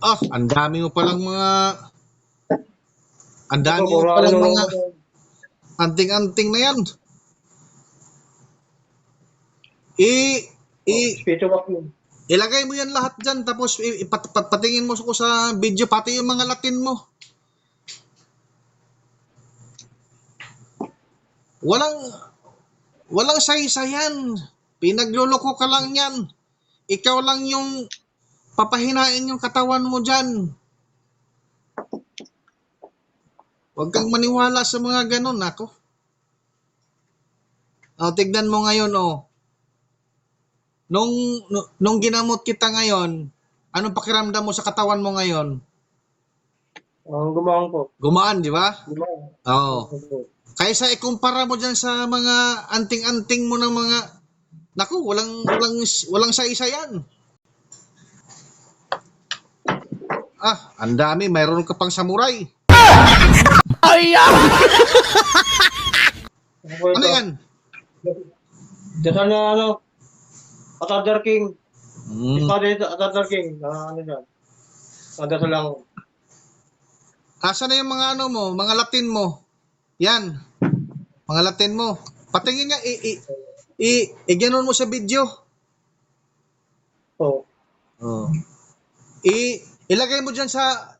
Ah, ang dami mo palang mga... Ang dami mo palang mga anting-anting na yan. I, i, yun. ilagay mo yan lahat dyan, tapos ipat, pat- patingin mo ko sa video, pati yung mga Latin mo. Walang, walang saysayan. Pinagluloko ka lang yan. Ikaw lang yung papahinain yung katawan mo dyan. Huwag kang maniwala sa mga ganun, ako. O, tignan mo ngayon, oh. Nung, nu- nung ginamot kita ngayon, anong pakiramdam mo sa katawan mo ngayon? Ang gumawa po. Gumaan, di ba? Gumawa. Oo. Kaysa ikumpara mo dyan sa mga anting-anting mo ng mga Naku, walang walang walang sa-isa yan. Ah, ang dami, mayroon ka pang samurai. Ano po Ano ito? yan? Dasal na ano? Atadar King. Hmm. Ispada ito, Atadar King. Ah, ano yan? Nadasal lang. Asa na yung mga ano mo, mga Latin mo? Yan. Mga Latin mo. Patingin nga, i, i, i, i ganun mo sa video. Oo. Oh. I, ilagay mo dyan sa,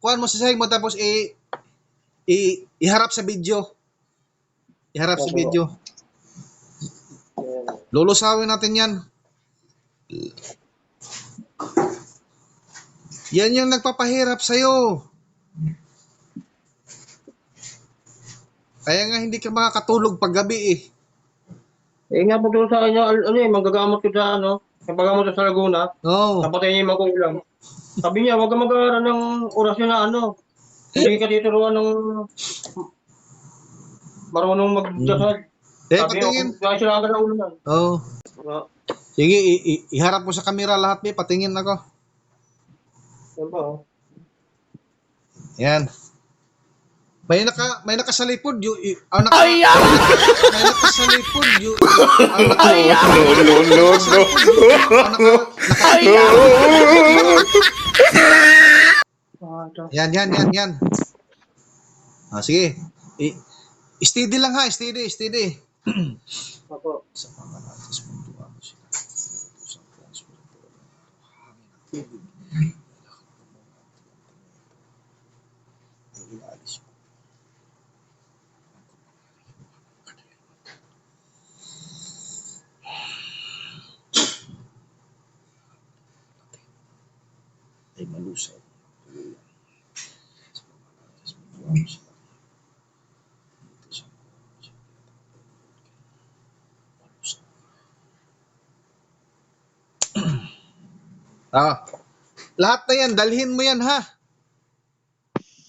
kuhan mo sa sahig mo, tapos i, i, iharap sa video. Iharap sa video. Lulusawin natin yan. Yan yung nagpapahirap sa'yo. Kaya nga hindi ka makakatulog pag gabi eh. Eh nga po sa kanya, ano eh, magagamot ko sa ano, magagamot ko sa Laguna, Oo. napatay niya yung magulang. Sabi niya, huwag ka mag-aaral ng orasyon na ano. Hindi ka tituruan ng marunong magdasal. Eh, Sabi niya, patingin. kaya sila agad na ulo na. Oo. Ah, Sige, i- i- iharap mo sa kamera lahat, be. Patingin ako. Yan ba? oh. Yan. May naka may nakasalipod yu y- ah, naka, may nakasalipod yu ah, naka, No, no, no, no. ah, naka, Ah, ito. Yan, yan, yan, yan. Ah, sige. I, steady lang ha, steady, steady. Ako. Sa mga mundo ako sila. Sa puso Ilalis mo. ay malusay. Sa mga natin sa mundo ako sila. Dito sa mga malusay. Ah, lahat na yan, dalhin mo yan ha.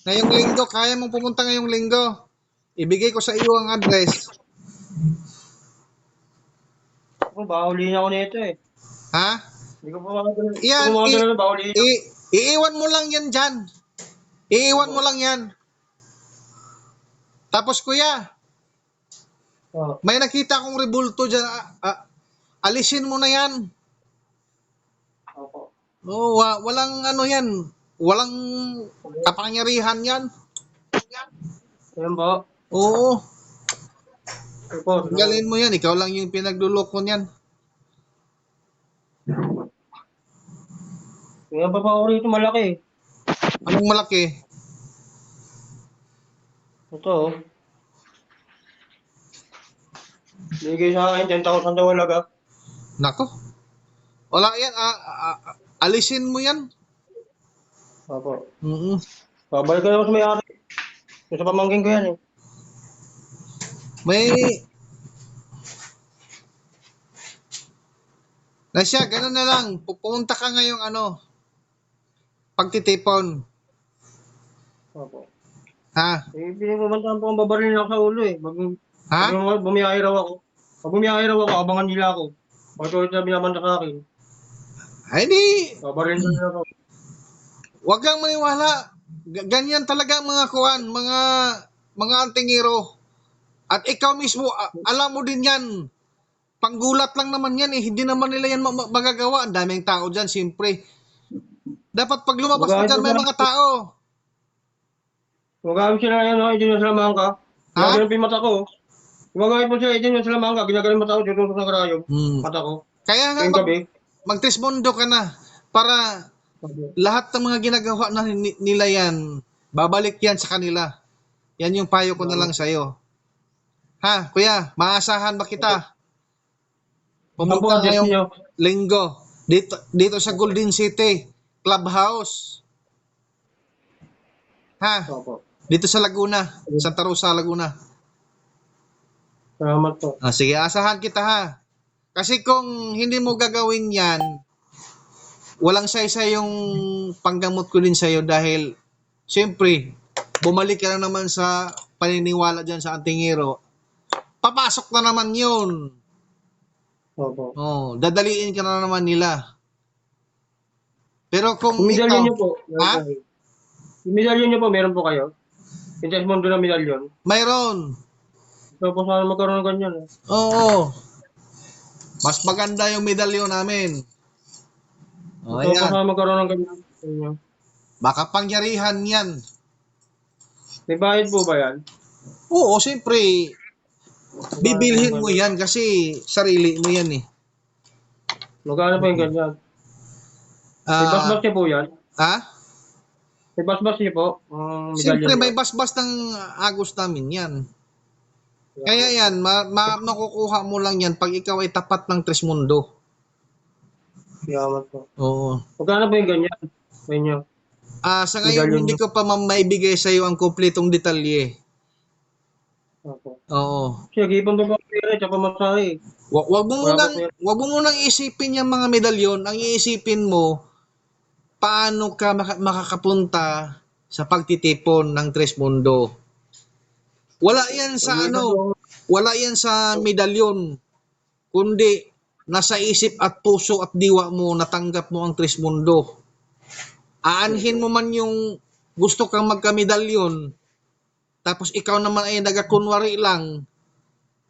Ngayong linggo, kaya mong pumunta ngayong linggo. Ibigay ko sa iyo ang address. Ako, bahuli na ako nito eh. Ha? Hindi ko pa makagano. Yan, ko i- makagano, bahuli na. I- iiwan mo lang yan dyan. Iiwan mo lang yan. Tapos kuya, Oh, may nakita akong rebulto dyan. Ah, ah, alisin mo na yan. No, wa- walang ano yan. Walang kapangyarihan yan. Yan ba? Oo. Ito, Tanggalin mo yan. Ikaw lang yung pinagluloko niyan. Yan pa pa ako rito malaki. Anong malaki? Ito oh. Bigay sa akin 10,000 daw alaga. Nako. Wala yan. Ah, ah, ah, alisin mo yan. Opo. Mm Babalik ka naman sa may-ari. Yung sa pamangkin ko yan eh. May... Na siya, ganun na lang. Pupunta ka ngayong ano, pagtitipon. Opo. Ha? Eh, pinapabantaan po ang babarilin ako sa ulo eh. Pag, Ha? pag bumiyahe raw ako. Pag bumiyahe raw ako, abangan nila ako. Pag ulit na binabanta sa akin, Ay, di. nila ako. Huwag kang maniwala. G- ganyan talaga mga kuwan, mga mga antingero. At ikaw mismo, alam mo din yan. Panggulat lang naman yan eh. Hindi naman nila yan ma- ma- magagawa. Ang daming tao dyan, siyempre. Dapat pag lumabas ka dyan, may mga tao. Gumagamit sila yan, no? Hindi na sila mangka. Ha? Ginagamit yung mata ko. Gumagamit mo sila, sila mangka. Ginagamit mata ko, tutusok ng karayom. Hmm. Mata ko. Kaya nga, mag, gabi. Magtrismondo ka na para lahat ng mga ginagawa na ni- nila yan, babalik yan sa kanila. Yan yung payo ko na lang sa'yo. Ha, kuya, maasahan ba kita? Pumunta ngayong niyo? linggo dito, dito sa Golden City Clubhouse. Ha, dito sa Laguna, Santa Rosa, Laguna. Salamat po. Ah, sige, asahan kita ha. Kasi kung hindi mo gagawin yan, walang saysay yung panggamot ko din sa'yo dahil, siyempre, bumalik ka na naman sa paniniwala dyan sa antingero. Papasok na naman yun. Opo. Oh, dadaliin ka na naman nila. Pero kung Yung medalyon niyo po. Ha? Yung medalyon niyo po, meron po kayo? Yung Desmond na medalyon. mayroon. So po sana magkaroon ng ganyan. Eh. Oo. Mas maganda yung medalyon namin. Oh, po ayan. sana magkaroon ng ganyan. sa inyo. Makapangyarihan yan. May bayad po ba yan? Oo, siyempre, bibilhin mo yan kasi sarili mo yan eh. Magkano po yung ganyan? May Ah, basbas niyo po yan? ha? May basbas niyo po? Medalyon Siyempre, may basbas ng agos namin yan. Kaya yan, ma- ma- makukuha mo lang yan pag ikaw ay tapat ng Trismundo. Yaman po. Oo. Magkano po yung ganyan? Inyo? Ah, sa ngayon, hindi ko pa ma- maibigay sa iyo ang kumpletong detalye. Opo. Oo. Sige, ipon po po ang pera, tsaka pamasahe. Wag, wag mo munang, wag mo munang isipin yung mga medalyon. Ang iisipin mo, paano ka maka- makakapunta sa pagtitipon ng Tres Mundo. Wala yan sa ano, wala yan sa medalyon. Kundi, nasa isip at puso at diwa mo, natanggap mo ang Tres Mundo. Aanhin mo man yung gusto kang magkamedalyon, tapos ikaw naman ay nagakunwari lang,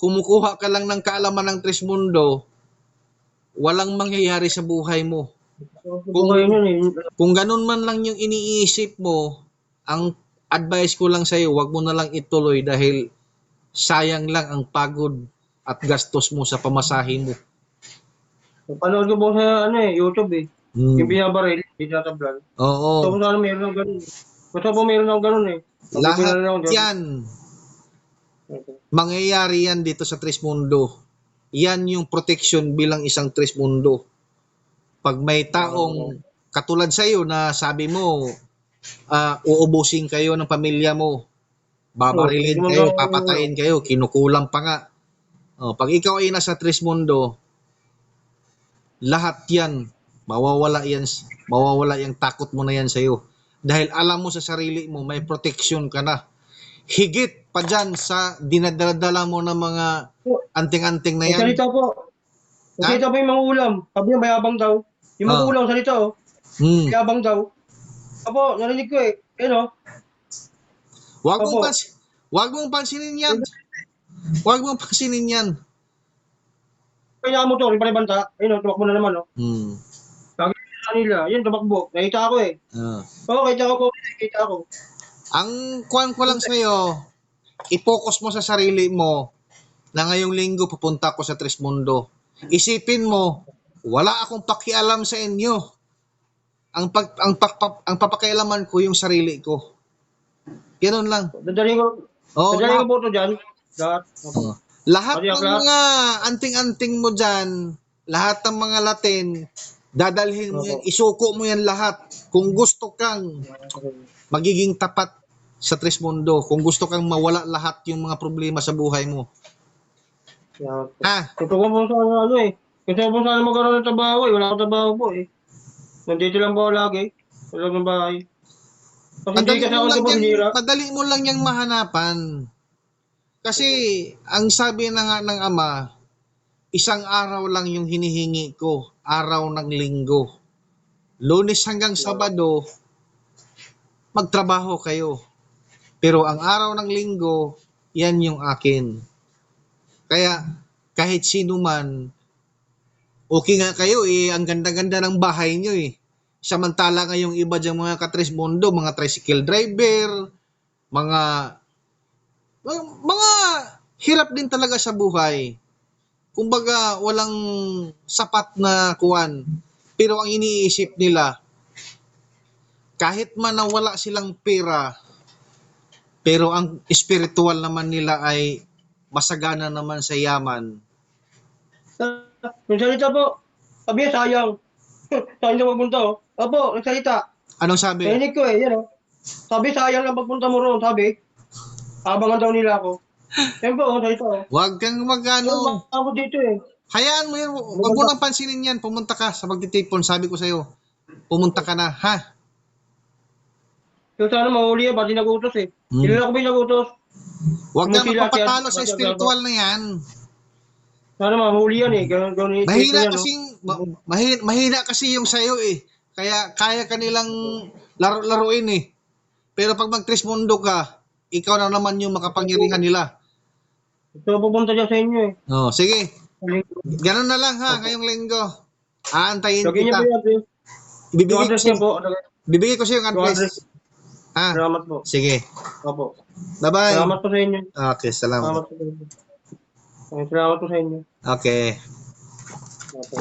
kumukuha ka lang ng kaalaman ng Tres Mundo, walang mangyayari sa buhay mo. Kung eh. Kung ganun man lang yung iniisip mo, ang advice ko lang sa'yo, wag mo na lang ituloy dahil sayang lang ang pagod at gastos mo sa pamasahe mo. Panood ko po sa ano eh, YouTube eh. Hmm. Yung binabaril, binatablan. Oo. So kung sana meron ng ganun. Gusto po meron ng ganun eh. Lahat yan, mangyayari yan dito sa Tres Mundo. Yan yung protection bilang isang Tres Mundo. Pag may taong katulad sa'yo na sabi mo, ah, uubusin kayo ng pamilya mo, babarilin Oo, kayo, papatayin kayo, kinukulang pa nga. Oh, pag ikaw ay nasa Tres Mundo, lahat yan, mawawala yan, mawawala yung takot mo na yan sa'yo. Dahil alam mo sa sarili mo, may protection ka na. Higit pa dyan sa dinadala mo ng mga anting-anting na Ang yan. salita po. Salita po yung mga ulam. Sabi niya mayabang daw. Yung mga Ah. ulam salita oh. Hmm. Mayabang daw. Apo, narinig ko eh. Ano? Wag mong Opo. pans wag mong pansinin yan. Wag mong pansinin yan. Kaya mo to, yung panibanta. Ayun oh, tumakbo na naman oh. Hmm. Lagi sa nila. Yun, tumakbo. Nakita ako eh. Ah. Oo, kita ko po. Nakita ako. Ang kuwan ko lang sa'yo, i-focus mo sa sarili mo na ngayong linggo pupunta ako sa Tres Mundo. Isipin mo, wala akong pakialam sa inyo. Ang pag ang pag, pag- ang papakialaman ko yung sarili ko. Ganun lang. Dadaling ko. Oh, lahat, ko po ito dyan. Lahat. oh. lahat ng lahat. mga anting-anting mo dyan, lahat ng mga Latin, dadalhin mo yan, isuko mo yan lahat. Kung gusto kang magiging tapat sa Tres Mundo, kung gusto kang mawala lahat yung mga problema sa buhay mo. Gusto ko po sana ano eh. Ko po sana magkaroon ng trabaho eh. Wala akong trabaho po eh. Nandito lang po ako lagi. Sa loob ng bahay. Kasi hindi Madali kasi mo, ako lang ba yan, madali mo lang yung mahanapan. Kasi, ang sabi na nga ng ama, isang araw lang yung hinihingi ko, araw ng linggo. Lunes hanggang Sabado, magtrabaho kayo. Pero ang araw ng linggo, yan yung akin. Kaya, kahit sino man, okay nga kayo eh, ang ganda-ganda ng bahay nyo eh. Samantala ngayong iba diyang mga katrismondo, mga tricycle driver, mga mga, mga hirap din talaga sa buhay. Kumbaga, walang sapat na kuwan. Pero ang iniisip nila, kahit man na wala silang pera, pero ang spiritual naman nila ay masagana naman sa yaman. Yung salita po, sabi niya sayang. sayang na magpunta oh. Opo, nagsalita. Anong sabi? Narinig ko eh, yan oh. Sabi sayang lang pagpunta mo roon, sabi. Abangan daw nila ako. Yan po, oh, salita oh. Huwag kang Ano? magano. ako dito eh. Hayaan mo yan. Huwag mo nang pansinin yan. Pumunta ka sa pagtitipon. Sabi ko sa'yo. Pumunta ka na, ha? Yung sana mahuli ba't di nagutos eh. Hmm. Kilala ko ba yung nagutos? Huwag ka magpapatalo siya. sa spiritual na yan. Sana mahuli yan eh. Ganun, ganun, Mahina yan, oh. kasi, ma- mahina, mahina kasi yung sa'yo eh. Kaya kaya kanilang laro-laruin eh. Pero pag mag-trismundo ka, ikaw na naman yung makapangyarihan nila. Ito pupunta dyan sa inyo eh. Oh, sige. Ganun na lang ha, ngayong linggo. Aantayin niyo kita. po yung address. Yung Bibigay ko, sa'yo, po. bibigay ko sa'yo yung address. Ha? Salamat po. Sige. Opo. Bye-bye. Salamat po sa inyo. Okay, salamat. Salamat po sa inyo. Salamat po sa inyo. Okay. Opo.